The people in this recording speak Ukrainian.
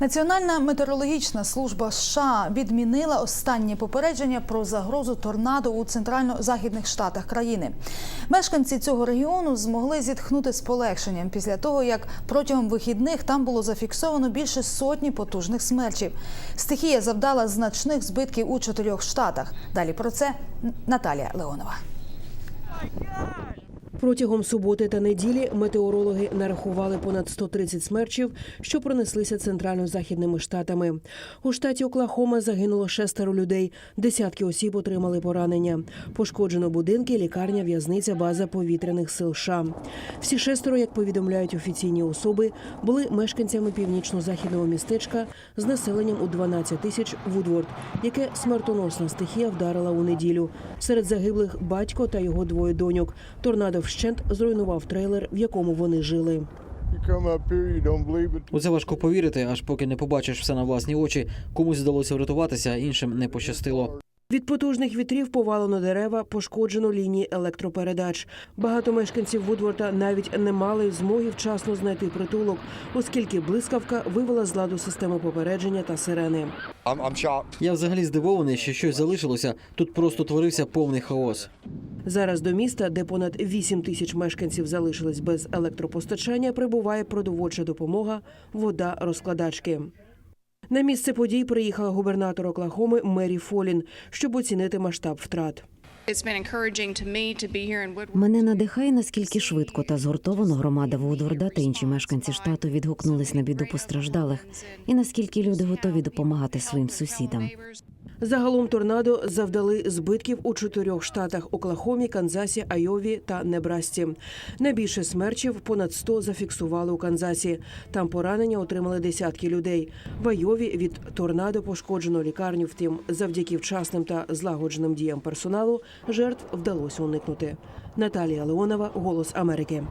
Національна метеорологічна служба США відмінила останнє попередження про загрозу торнадо у центрально-західних штатах країни. Мешканці цього регіону змогли зітхнути з полегшенням після того, як протягом вихідних там було зафіксовано більше сотні потужних смерчів. Стихія завдала значних збитків у чотирьох штатах. Далі про це Наталія Леонова. Протягом суботи та неділі метеорологи нарахували понад 130 смерчів, що пронеслися центрально-західними штатами. У штаті Оклахома загинуло шестеро людей. Десятки осіб отримали поранення. Пошкоджено будинки, лікарня, в'язниця, база повітряних сил США. Всі шестеро, як повідомляють офіційні особи, були мешканцями північно-західного містечка з населенням у 12 тисяч Вудворд, яке смертоносна стихія вдарила у неділю. Серед загиблих батько та його двоє доньок. Торнадо вщент зруйнував трейлер, в якому вони жили. У це важко повірити, аж поки не побачиш все на власні очі. Комусь вдалося врятуватися, іншим не пощастило. Від потужних вітрів повалено дерева, пошкоджено лінії електропередач. Багато мешканців Вудворта навіть не мали змоги вчасно знайти притулок, оскільки блискавка вивела з ладу систему попередження та сирени. Я взагалі здивований, що щось залишилося. Тут просто творився повний хаос. Зараз до міста, де понад 8 тисяч мешканців залишились без електропостачання, прибуває продовольча допомога, вода, розкладачки. На місце подій приїхала губернатор Оклахоми Мері Фолін, щоб оцінити масштаб втрат. Мене надихає, наскільки швидко та згуртовано громада Вудворда та інші мешканці штату відгукнулись на біду постраждалих, і наскільки люди готові допомагати своїм сусідам. Загалом торнадо завдали збитків у чотирьох штатах Оклахомі, Канзасі, Айові та Небрасці. Найбільше смерчів понад 100 зафіксували у Канзасі. Там поранення отримали десятки людей. В Айові від торнадо пошкоджено лікарню. Втім, завдяки вчасним та злагодженим діям персоналу жертв вдалося уникнути. Наталія Леонова, Голос Америки.